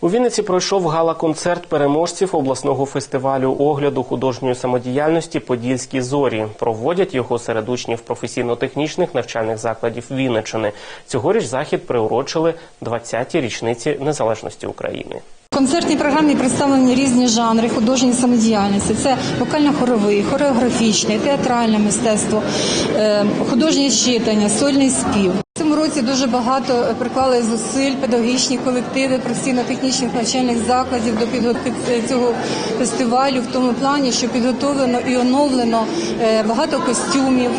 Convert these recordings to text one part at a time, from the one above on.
У Вінниці пройшов гала-концерт переможців обласного фестивалю огляду художньої самодіяльності Подільські зорі. Проводять його серед учнів професійно-технічних навчальних закладів Вінниччини. Цьогоріч захід приурочили 20-й річниці незалежності України. Концертній програмі представлені різні жанри художньої самодіяльності. Це вокально-хоровий, хореографічний, театральне мистецтво, е, художнє читання, сольний спів. Році дуже багато приклали зусиль педагогічні колективи професійно-технічних навчальних закладів до підготовки цього фестивалю в тому плані, що підготовлено і оновлено е, багато костюмів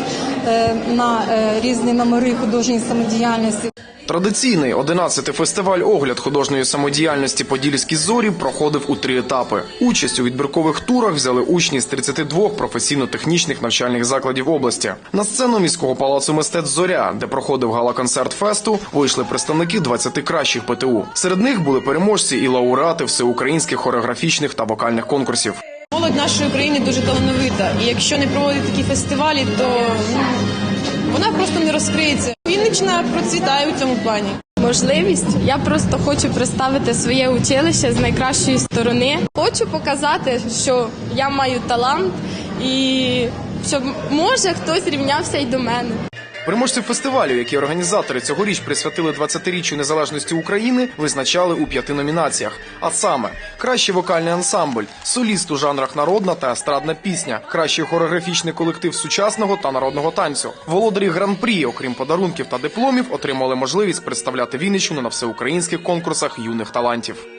е, на е, різні номери художньої самодіяльності. Традиційний 11-й фестиваль огляд художньої самодіяльності Подільські зорі проходив у три етапи. Участь у відбіркових турах взяли учні з 32 професійно-технічних навчальних закладів області. На сцену міського палацу мистецтв Зоря, де проходив гала-концерт фесту, вийшли представники 20 кращих ПТУ. Серед них були переможці і лауреати всеукраїнських хореографічних та вокальних конкурсів. Молодь нашої країни дуже талановита, і якщо не проводити такі фестивалі, то ну, вона просто не розкриється. Вінниччина процвітає у цьому плані. можливість. Я просто хочу представити своє училище з найкращої сторони. Хочу показати, що я маю талант і щоб може хтось рівнявся й до мене. Переможців фестивалю, які організатори цьогоріч присвятили 20-річчю незалежності України, визначали у п'яти номінаціях. А саме кращий вокальний ансамбль, соліст у жанрах народна та естрадна пісня, кращий хореографічний колектив сучасного та народного танцю. Володарі гран-прі, окрім подарунків та дипломів, отримали можливість представляти Вінниччину на всеукраїнських конкурсах юних талантів.